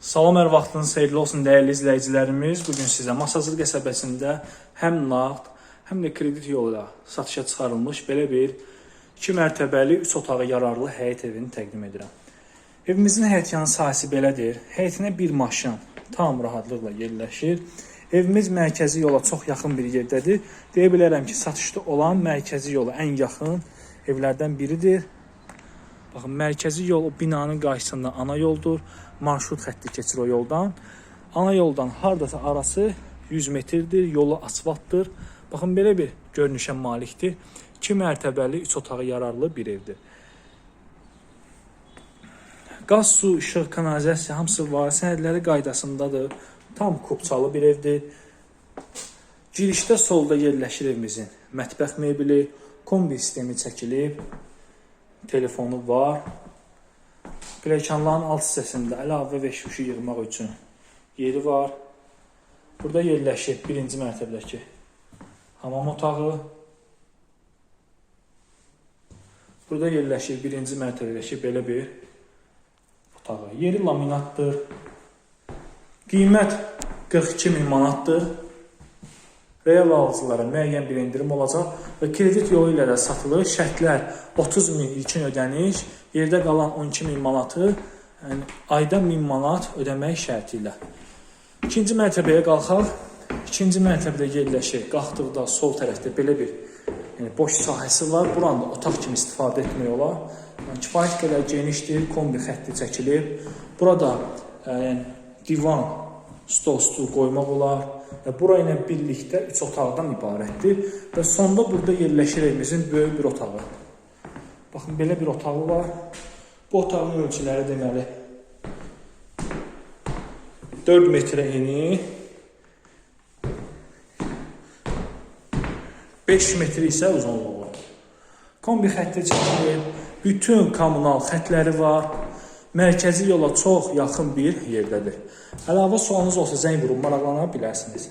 Salam hər vaxtınız xeyirli olsun dəyərli izləyicilərimiz. Bu gün sizə Masazır qəsəbəsində həm nağd, həm də kredit yolu ilə satışa çıxarılmış belə bir 2 mərtəbəli 3 otağı yararlı həyət evini təqdim edirəm. Evimizin həyətyanı sahəsi belədir. Həyətinə bir maşın tam rahatlıqla yerləşir. Evimiz mərkəzi yola çox yaxın bir yerdədir. Deyə bilərəm ki, satışda olan mərkəzi yola ən yaxın evlərdən biridir. Baxın, mərkəzi yol o binanın qarşısında ana yoldur. Marşrut xətti keçir o yoldan. Ana yoldan hardasa arası 100 metrdir. Yolu asfaltdır. Baxın, belə bir görünüşə malikdir. 2 mərtəbəli, 3 otağı yararlı bir evdir. Qaz, su, işıq, kanalizasiya hamısı var. Sənədləri qaydasındadır. Tam kupçalı bir evdir. Girişdə solda yerləşir evimizin mətbəx mebeli, kombi sistemi çəkilib, telefonu var. Pilləkənlərin alt hissəsində əlavə və şüşü yığmaq üçün yeri var. Burada yerləşir birinci mərtəbədəki hamam otağı. Burada yerləşir birinci mərtəbədəki belə bir otağı. Yeri laminatdır. Qiymət 42 min manatdır. Real alıcılara müəyyən bir endirim olacaq və kredit yolu ilə də satılır. Şərtlər 30 min ilkin ödəniş, yerdə qalan 12 min manatı yəni ayda 1000 manat ödəmək şərti ilə. İkinci mərtəbəyə qalxaq. İkinci mərtəbədə yerləşir. Qalxdıqda sol tərəfdə belə bir yəni boş sahəsi var. Buranı da otaq kimi istifadə etmək olar. Yəni kifayət qədər genişdir, kombi xətti çəkilib. Burada ə, yəni divan, stol, stul qoymaq olar. Və bura ilə birlikdə 3 otaqdan ibarətdir və sonda burada yerləşir evimizin böyük bir otağı. Baxın belə bir otağı var. Bu otağın ölçüləri deməli 4 metrə eni, 5 metr isə uzunluğu. Kombi xətti çəkilib, bütün kommunal xətləri var. Mərkəzi yola çox yaxın bir yerdədir. Əlavə sualınız olsa zəng vurub maraqlana bilərsiniz.